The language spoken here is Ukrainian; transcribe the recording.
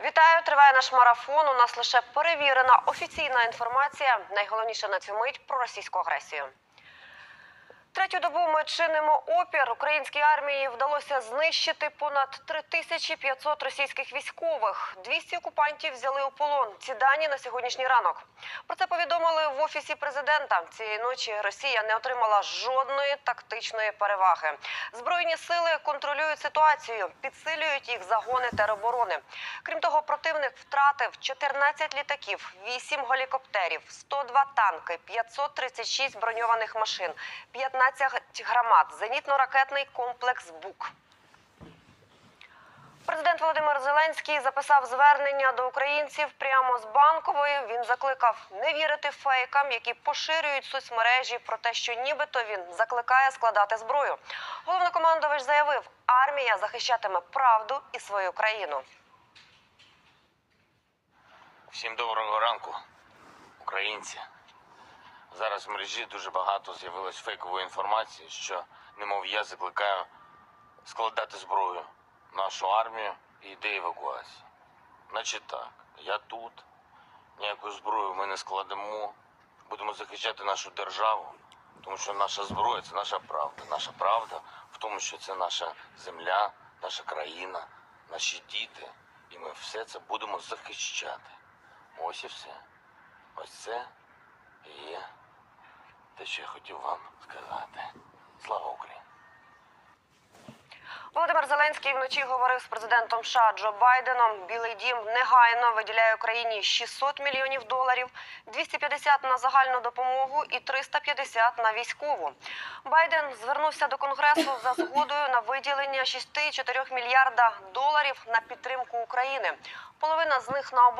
Вітаю! Триває наш марафон. У нас лише перевірена офіційна інформація. Найголовніше на цю мить про російську агресію. Третю добу ми чинимо опір. Українській армії вдалося знищити понад 3500 російських військових. 200 окупантів взяли у полон. Ці дані на сьогоднішній ранок. Про це повідомили в офісі президента. Цієї ночі Росія не отримала жодної тактичної переваги. Збройні сили контролюють ситуацію, підсилюють їх загони тероборони. Крім того, противник втратив 14 літаків, 8 гелікоптерів, 102 танки, 536 броньованих машин, 15 громад, зенітно-ракетний комплекс БУК. Президент Володимир Зеленський записав звернення до українців прямо з банкової. Він закликав не вірити фейкам, які поширюють соцмережі про те, що нібито він закликає складати зброю. Головнокомандувач заявив, армія захищатиме правду і свою країну. Всім доброго ранку, українці. Зараз в мережі дуже багато з'явилось фейкової інформації, що, немов я закликаю складати зброю нашу армію і йде евакуація. Значить так, я тут, ніяку зброю ми не складемо, будемо захищати нашу державу, тому що наша зброя це наша правда. Наша правда в тому, що це наша земля, наша країна, наші діти. І ми все це будемо захищати. Ось і все. Ось це і є те, що я хотів вам сказати. Слава Україні! Володимир Зеленський вночі говорив з президентом США Джо Байденом. Білий дім негайно виділяє Україні 600 мільйонів доларів, 250 на загальну допомогу і 350 на військову. Байден звернувся до конгресу за згодою на виділення 6,4 мільярда доларів на підтримку України. Половина з них на оборону.